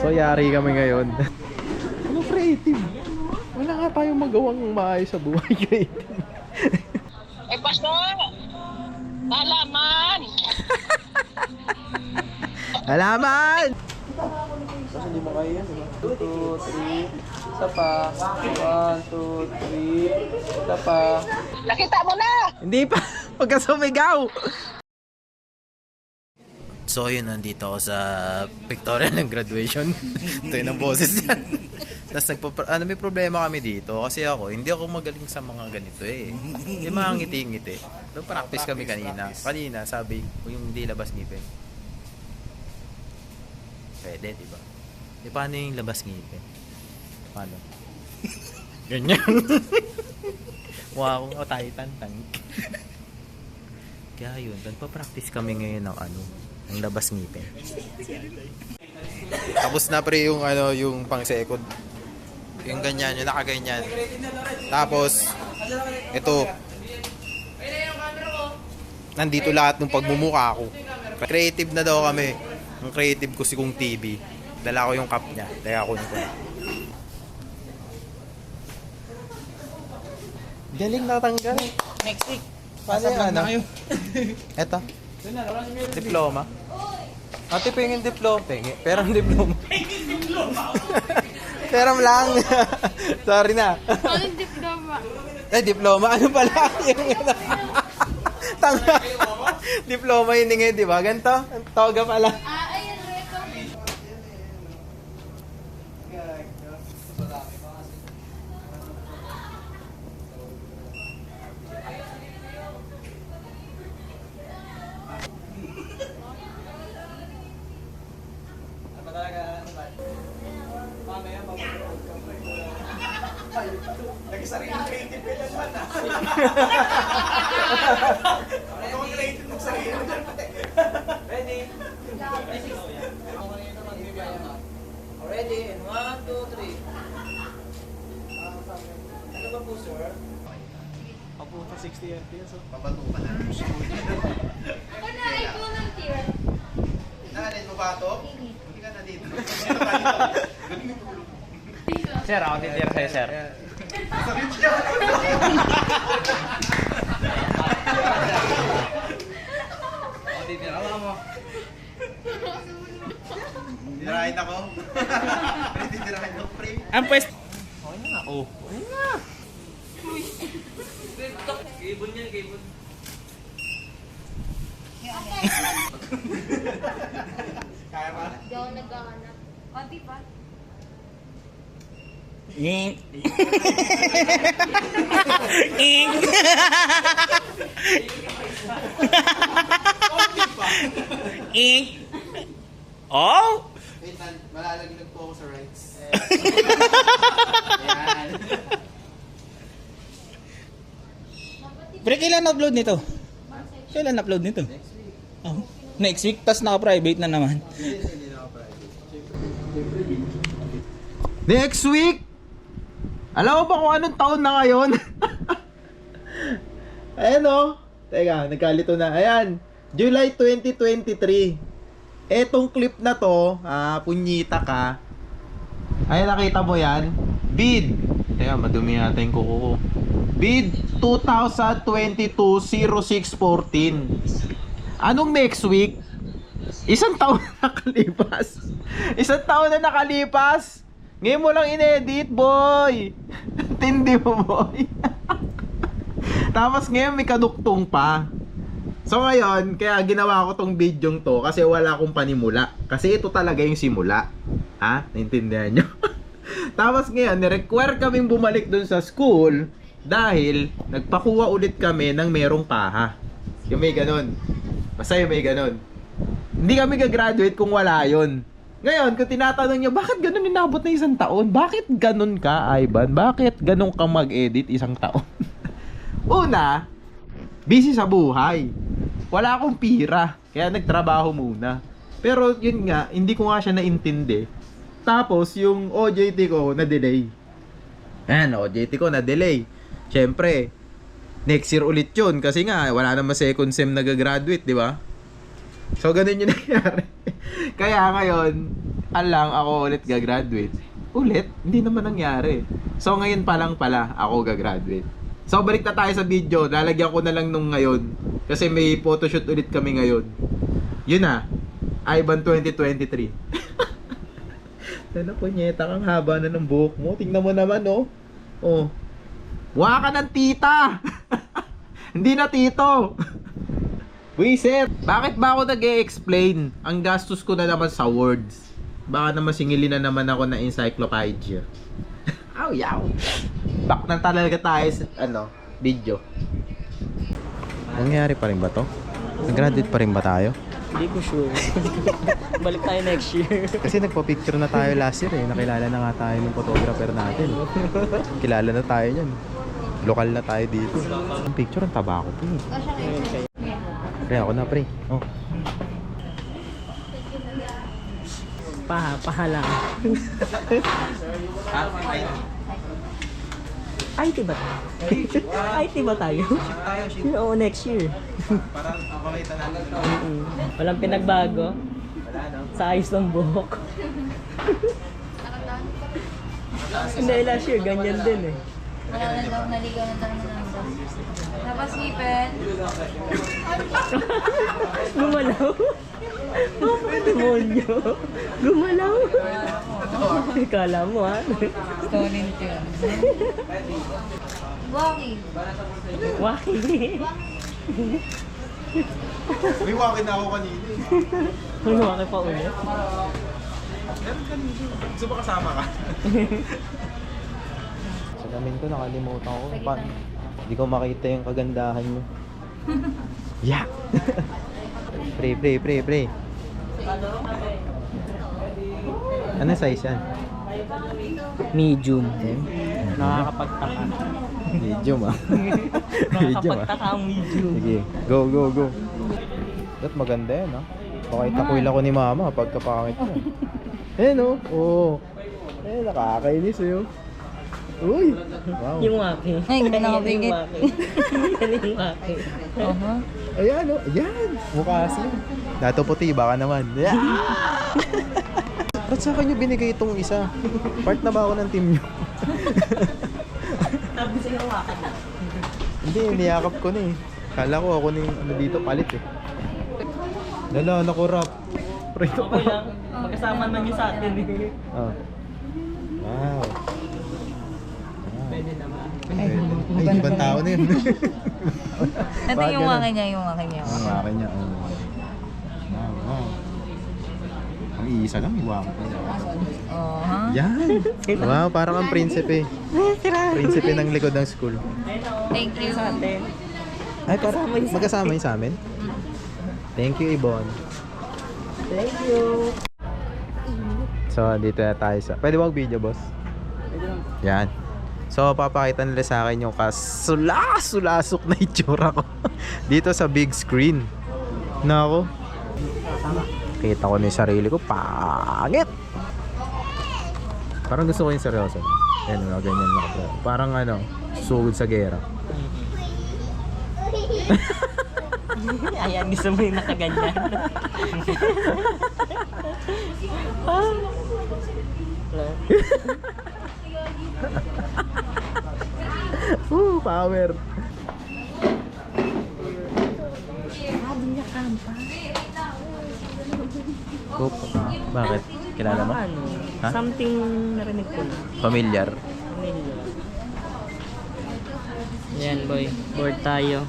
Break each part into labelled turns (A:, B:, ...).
A: So, yari kami ngayon. ano creative? Wala nga tayong magawang maayos sa buhay creative.
B: Eh, pastor! Nalaman!
A: Alaman! Kasi hindi mo kaya yan, diba? 2, 3, isa pa. 1, 2, 3, isa pa.
B: Nakita mo na!
A: Hindi pa, pagka sumigaw! So yun, nandito ako sa pictorial ng graduation. Ito yun ang boses yan. Tapos nagpa- ano, may problema kami dito kasi ako, hindi ako magaling sa mga ganito eh. Yung mga ngiti-ngiti. Doon practice kami kanina. Kanina, sabi, yung hindi labas ngipin. Pwede, di ba? E paano yung labas ngipin? Paano? Ganyan. Mukha akong titan tank. Kaya yun, nagpa-practice kami ngayon ng ano, ng labas ngipin. Tapos na pre yung ano, yung pang second. Yung ganyan, yung nakaganyan. Tapos, ito. Nandito lahat ng pagmumukha ko. Creative na daw kami. Ang creative ko si Kung TV. Dala ko yung cup niya. Kunin ko na. Galing natanggal.
B: Next week.
A: Paano yung ano? Eto. Diploma. Ate, pingin diploma. Pingin. Pero ang diploma. Pero lang. Sorry na.
C: Anong diploma?
A: Eh, diploma. Ano pala? yung ano? Tanga. diploma yun nga, di ba? Ganito. Ang Toga pala.
C: Ah,
D: Ready? And one, two, three. Ano ba po, sir?
A: Papunta 60 FPS. oh.
C: Ako na, ikaw ng tier.
A: Nakanin mo ba ito? Hindi ka na dito.
D: Sir, ako titira sa'yo, sir. Ako
A: Tirahin ako. Pwede tirahin ako, pre.
D: Ang pwes...
A: Okay na nga. Oh. Okay na.
D: Gibon yan, gibon.
A: Kaya pa?
C: Hindi ako naghahanap. Konti pa.
D: Ink. Ink. Ink. Oh!
A: Wait, man. Malalaglag po ako sa rights.
D: Pre, kailan upload nito? Kailan upload nito? Oh, next week, tas naka-private na naman.
A: Next week! Alam mo ba kung anong taon na ngayon? Ayan o. Teka, nagkalito na. Ayan. July 2023. Etong clip na to, ah, punyita ka. Ayan, nakita mo yan. Bid. Teka, madumi yata yung kuko ko. Bid 2022-0614. Anong next week? Isang taon na nakalipas. Isang taon na nakalipas. Ngayon mo lang inedit, boy. Tindi mo, boy. Tapos ngayon may kaduktong pa. So ngayon, kaya ginawa ko tong video to kasi wala akong panimula. Kasi ito talaga yung simula. Ha? Naintindihan nyo? Tapos ngayon, ni-require kaming bumalik dun sa school dahil nagpakuha ulit kami ng merong paha. Yung may ganun. Basta yung may ganun. Hindi kami gagraduate kung wala yon. Ngayon, kung tinatanong nyo, bakit ganun inabot na isang taon? Bakit ganun ka, Ivan? Bakit ganun ka mag-edit isang taon? Una, busy sa buhay. Wala akong pira. Kaya nagtrabaho muna. Pero yun nga, hindi ko nga siya naintindi. Tapos, yung OJT ko na-delay. Ayan, OJT ko na-delay. Siyempre, next year ulit yun. Kasi nga, wala naman second sem nagagraduate, di ba? So, ganun yung nangyari. Kaya ngayon, alang ako ulit gagraduate. Ulit? Hindi naman nangyari. So ngayon pa lang pala ako gagraduate. So balik na tayo sa video. Lalagyan ko na lang nung ngayon. Kasi may photoshoot ulit kami ngayon. Yun na. Ivan 2023. Tala po nyeta kang haba na ng buhok mo. Tingnan mo naman oh. Oh. Mukha ka ng tita. Hindi na tito. Wiset! Bakit ba ako nag explain Ang gastos ko na naman sa words. Baka naman singilin na naman ako na encyclopedia. Aw, yaw. Back na talaga tayo sa, ano, video. Nangyari pa rin ba to? Nag-graduate pa rin ba tayo?
E: Hindi ko sure. Balik tayo next year.
A: Kasi nagpa-picture na tayo last year eh. Nakilala na nga tayo ng photographer natin. Kilala na tayo yan. Lokal na tayo dito. Ang picture, ang taba ko.
C: Kasha kayo.
A: Pre, ako na pre. Oh.
E: Paha, paha lang. IT ba tayo? IT ba tayo? Oo, next year.
A: Parang makita natin.
E: Mm-mm. Walang pinagbago. Sa ayos ng buhok. Hindi, last year, ganyan din eh.
C: Wala na daw, naligaw na daw na daw. Tapos ngipin.
E: Gumalaw. Demonyo. Gumalaw. Kala mo ha.
C: Stolen ko yun. Walkie.
E: Waki.
A: May wakin na ako kanina eh.
E: Ano waki pa ulit?
A: Meron kanina. Gusto ba kasama ka? Sa lamin ko, nakalimutan ko. Pa, hindi ko makita yung kagandahan mo. Yeah! pre, pre, pre, pre. Ano size yan?
E: Medium. Nakakapagtaka.
A: Medium ah. Medium ah.
E: Nakakapagtaka ang medium.
A: Sige, go, go, go. That maganda yan ah. Pakita ko ila ko ni mama pagkapangit mo. Eh no? Oo. Eh, nakakainis eh. oh. Uy! Wow.
E: Yung waki.
C: Ay, na
E: Yan
C: nakapigit.
E: yung waki.
C: Oho.
A: Ayan oh. Ayan! Mukha siya. Dato puti, baka naman. Yeah! Ba't sa nyo binigay itong isa? Part na ba ako ng team nyo?
E: Sabi sa'yo waki na.
A: Hindi, niyakap ko na eh. Kala ko ako na yung ano dito palit eh. Lala, naku rap. Pre, ito
E: Okay lang. Magkasama naman yun sa atin eh.
A: Oh. Wow.
E: Pwede naman.
A: Ay ibang tao na yun.
C: Ito yung waki niya, yung waki niya.
A: Ang akin niya. Oh. Wow, wow. Ang iisa lang, iwa ko.
C: Oh, ha?
A: Yan! Wow, parang ang prinsipe. Prinsipe ng likod ng school.
C: Thank you.
A: Ay, parang magkasama yun sa amin? Thank you, Ibon.
E: Thank you.
A: So, dito na tayo sa... Pwede wag video, boss? Yan. So, papakita nila sa akin yung kasula-sulasok na itsura ko. dito sa big screen. Nako. Kita ko na yung sarili ko. Pangit! Parang gusto ko yung seryoso. Yan, mga ganyan lang. bro. Parang ano, sugod sa gera.
E: Ayan, gusto mo yung nakaganyan.
A: Woo, power! Oop. Bakit? Kilala mo?
E: Ano?
A: Ha?
E: Something narinig ko na.
A: Familiar.
E: Yan boy, board tayo.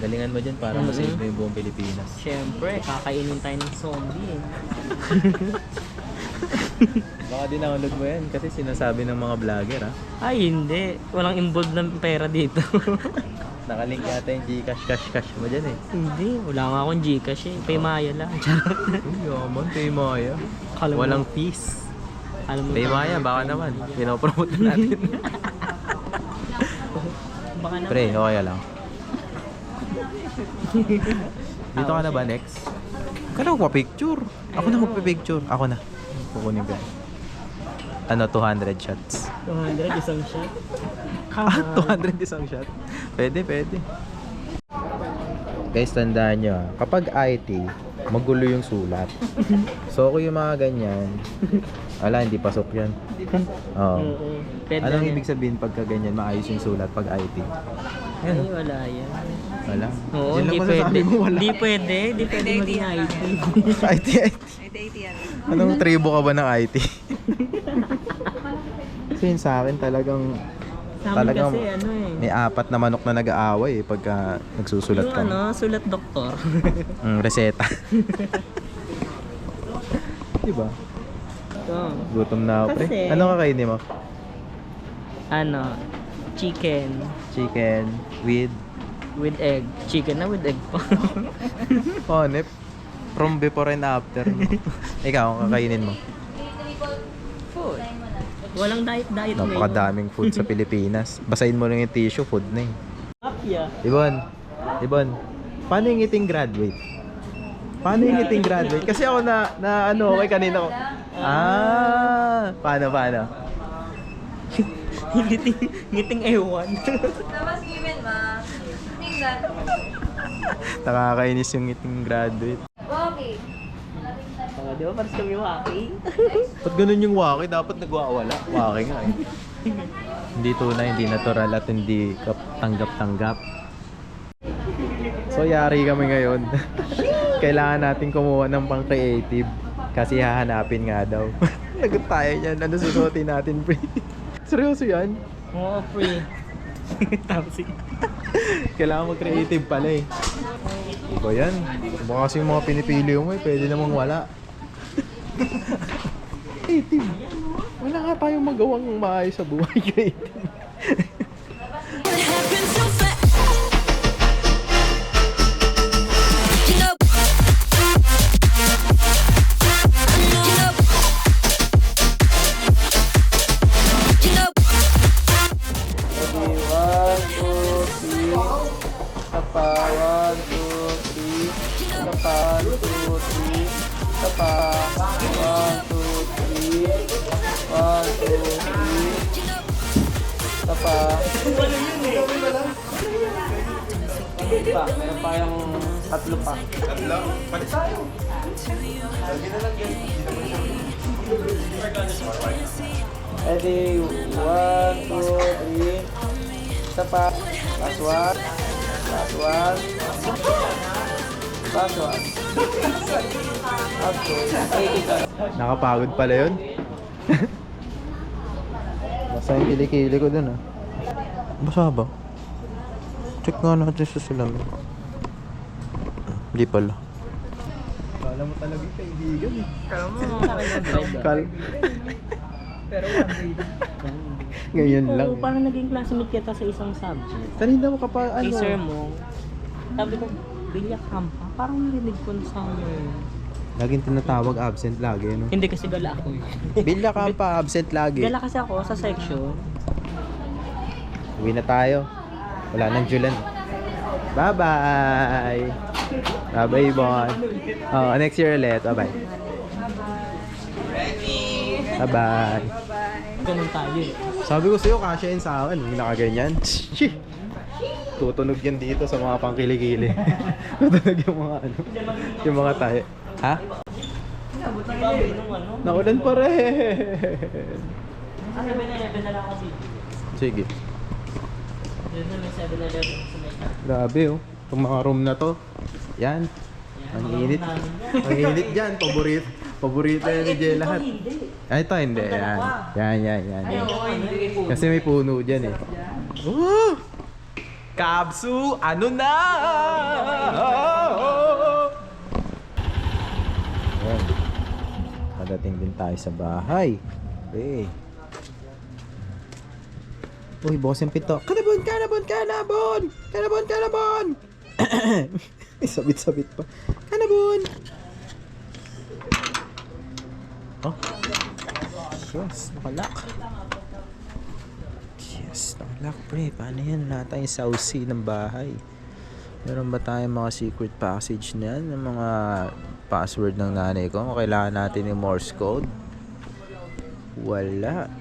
A: Galingan mo dyan para
E: Mhm.
A: masave mo yung buong Pilipinas.
E: Siyempre, kakainin tayo ng zombie eh.
A: Baka dinownload mo yan kasi sinasabi ng mga vlogger ha.
E: Ay, hindi. Walang involved ng pera dito.
A: Nakalink yata yung Gcash cash cash mo dyan eh.
E: hindi, wala nga akong Gcash eh. Paymaya lang.
A: Uy, yaman, Paymaya.
E: Alam mo-
A: Walang fees.
E: Alam mo,
A: Paymaya, baka naman. Pinopromote na natin.
E: baka naman.
A: Pre, okay lang. Dito ka na ba next? Kala ko picture. Ako na magpa-picture. Ako na. Kukunin ko. Ano, 200 shots.
E: 200, isang shot.
A: Ah, 200 isang shot. Pwede, pwede. Guys, tandaan nyo ah, kapag IT, magulo yung sulat. So, kung yung mga ganyan, ala, hindi pasok yan. Oo.
E: Oo. Pwede
A: Anong
E: yan.
A: ibig sabihin pagka ganyan, maayos yung sulat pag IT?
E: Ay, wala yan.
A: Wala.
E: Oo,
A: Yun lang
E: hindi
A: masasabi
E: pwede.
A: mo, wala.
E: Hindi pwede. Hindi pwede maging IT.
A: IT, IT. Anong tribo ka ba ng IT? Kasi yun sa akin talagang
E: Sa amin
A: Talagang
E: kasi ano eh.
A: may apat na manok na nag-aaway eh, pagka nagsusulat
E: yung
A: ka.
E: ano, sulat doktor.
A: Mm, reseta. diba?
E: Oo.
A: Gutom na ako, pre.
E: Kasi-
A: Ano kakainin mo?
E: ano, chicken
A: Chicken with
E: with egg. Chicken na with egg pa.
A: honey. From before and after. Ikaw, ang kakainin mo.
E: Food. Walang diet-diet ngayon.
A: Napakadaming food sa Pilipinas. Basahin mo lang yung tissue, food na eh.
E: Apya.
A: Ibon, Ibon, paano yung ngiting graduate? Paano yung ngiting graduate? Kasi ako na, na ano, okay kanina ko. Ah, paano, paano?
E: ngiting, ngiting ewan.
C: Tapos given ma. Tingnan.
A: Nakakainis yung ngiting graduate.
E: Oh, di ba parang kami walking?
A: Ba't ganun yung waki? Dapat nagwawala. Waki nga eh. hindi tunay, hindi natural at hindi tanggap-tanggap. So yari kami ngayon. Kailangan natin kumuha ng pang creative kasi hahanapin nga daw. Lagot tayo niyan. Ano susuotin natin, pre? Seryoso yan?
E: Oo, free. Tapos yun.
A: Kailangan mag-creative pala eh. Iba yan. Baka kasi yung mga pinipili mo eh, pwede namang wala. Creative. Wala nga tayong magawang maayos sa buhay creative.
E: Pa, meron pa yung tatlo pa.
A: Tatlo? Pati tayo. Sabi na lang yan.
E: Ready, one, two, three. Isa pa. Last one. Last one. Last one. Okay. Okay, ka.
A: Nakapagod pala yun. Basta yung kilikili ko dun ah. Basa ba? Check nga natin sa salamin. Hindi pala. Kala mo talaga yung kaibigan eh.
E: Kala mo,
A: Kal
E: Pero one day
A: Ngayon lang.
E: Oo, parang naging classmate kita sa isang subject.
A: Kanina mo ka pa
E: Ano?
A: ano?
E: sir mo, sabi ko, bilyak kampa. Parang narinig ko na somewhere.
A: Laging tinatawag absent lagi, no?
E: Hindi kasi gala ako eh.
A: Bilya ka pa, absent lagi.
E: Gala kasi ako sa section.
A: Uwi na tayo. Wala nang Julan. Bye-bye! Bye-bye, Bon. Oh, next year ulit. Bye-bye. Bye-bye.
E: Ganun tayo eh.
A: Sabi ko sa'yo, kasya yun sa akin. Yung nakaganyan. Shih! Tutunog yan dito sa mga pangkilikili. Tutunog yung mga ano. Yung mga tayo. Ha?
E: Ano.
A: Naulan pa rin.
E: Ah, 7-Eleven na lang kasi.
A: Sige.
E: Doon na may 7-Eleven sa may
A: Grabe oh. Itong mga room na to. Yan. Ang init. Ang init dyan. Paborito. Paborito yan ni Jay lahat. Ay, ito hindi. Yan. Yan, yan, yan. yan. Kasi may puno dyan eh. Woo! Kabsu, ano na? Yan. Padating din tayo sa bahay. Okay. Uy, bukas yung pito. Kanabon, kanabon, kanabon! Kanabon, kanabon! Sabit-sabit pa. Kanabon! Oh. Yes, nakalak. Yes, nakalak pre. Paano yan? Wala tayong sausi ng bahay. Meron ba tayong mga secret passage na yan? Yung mga password ng nanay ko? Kailangan natin yung Morse code? Wala.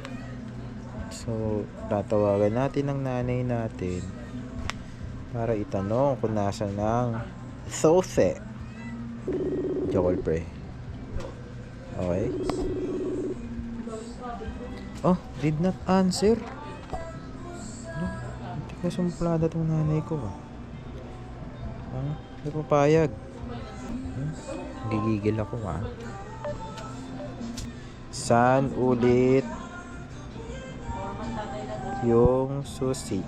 A: So, tatawagan natin ang nanay natin para itanong kung nasa ng sauce. Jokol pre. Okay. Oh, did not answer. Ano? Hindi ko sumplada tong nanay ko ah. Ah, hindi papayag. Hmm? Gigigil ako ah. Saan ulit yung susi?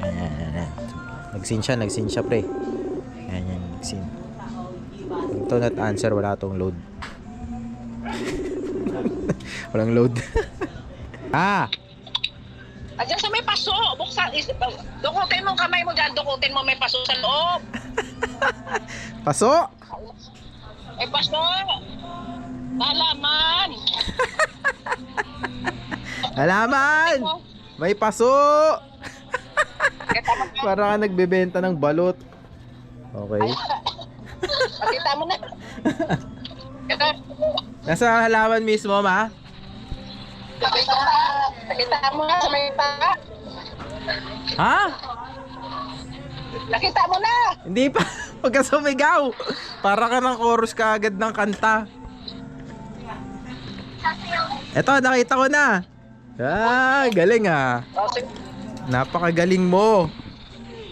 A: Yan, yan, yan, yan. Nagsin siya, nagsin siya pre. Yan, yan, nagsin. Ito not answer, wala tong load. Walang load. ah!
B: Ayan sa may paso. Buksan. is- Dukutin mo kamay mo dyan. Dukutin mo may paso sa loob.
A: Paso!
B: May paso. Nalaman.
A: Alaman! May paso! Para ka nagbebenta ng balot. Okay.
B: Pakita mo na.
A: Nasa halaman mismo, ma?
B: Pakita, pakita mo na sa may paa.
A: Ha?
B: Nakita mo na.
A: Hindi pa. Pagka sumigaw. Para ka ng chorus ka agad ng kanta. Eto, nakita ko na. Ah, galing ah. Napakagaling mo.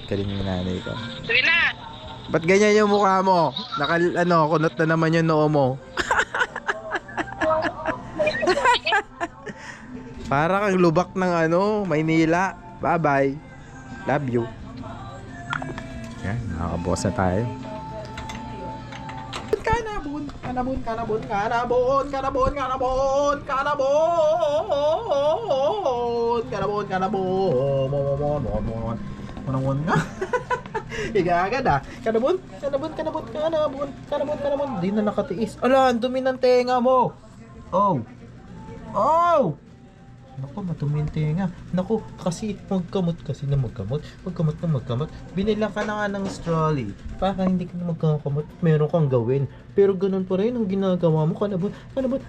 A: Galing yung nanay ko.
B: Sige na.
A: Ba't ganyan yung mukha mo? Naka, ano, kunot na naman yung noo mo. Para kang lubak ng ano, Maynila. Bye-bye. Love you. Yan, nakakaboss na tayo. Kanabon, kanabon, kanabon, kanabon, kanabon, kanabon, kanabon, kanabon, kanabon, nga. Higa agad ah. Kanabon, kanabon, kanabon, kanabon, kanabon, kanabon. Di na nakatiis. Ala, ang dumi ng tenga mo. Oh. Oh! Naku, matumi yung tenga. Naku, kasi magkamot kasi na magkamot. Magkamot na magkamot. Binila ka na nga ng strolley. Para hindi ka na magkakamot. Meron kang gawin. Pero ganun pa rin ang ginagawa mo. Kanabon, kanabon.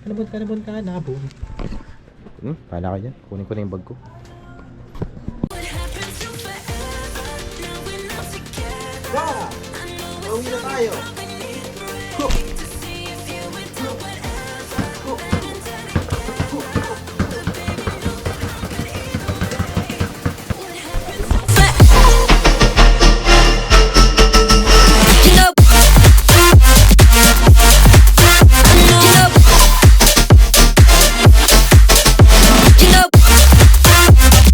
A: kanabon, kanabon, kanabon. Hmm, pala ka dyan. Kunin ko na yung bag ko. Yeah! Pauwi na tayo.